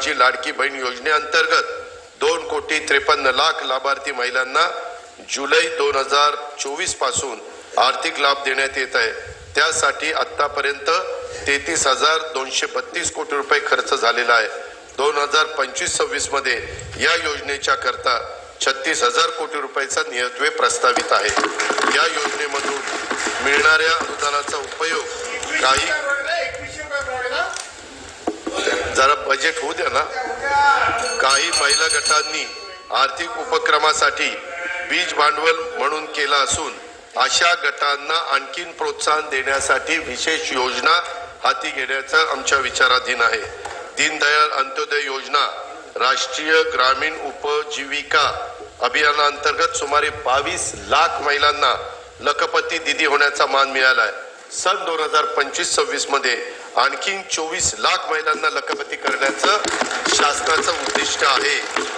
माझी लाडकी बहीण योजनेअंतर्गत दोन कोटी त्रेपन्न लाख लाभार्थी महिलांना जुलै दोन हजार चोवीसपासून आर्थिक लाभ देण्यात येत आहे. त्यासाठी आतापर्यंत तेहतीस हजार दोनशे बत्तीस कोटी रुपये खर्च झालेला आहे. दोन हजार पंचवीस सव्वीसमध्ये या योजनेच्या करता छत्तीस हजार कोटी रुपयाचा नियत्वे प्रस्तावित आहे. या योजनेमधून मिळणाऱ्या अनुदानाचा उपयोग काही बजेट होऊ द्या ना. काही महिला गटांनी आर्थिक उपक्रमासाठी बीज भांडवल म्हणून केला असून अशा गटांना आणखीन प्रोत्साहन देण्यासाठी विशेष योजना हाती घेण्याचा आमच्या विचाराधीन आहे. दीनदयाळ अंत्योदय योजना राष्ट्रीय ग्रामीण उपजीविका अभियानाअंतर्गत सुमारे बावीस लाख महिलांना लखपती दिदी होण्याचा मान मिळाला आहे सन दोन हजार पंचवीस सव्वीसमध्ये आणखीन चोवीस लाख महिलांना लखपती está aí.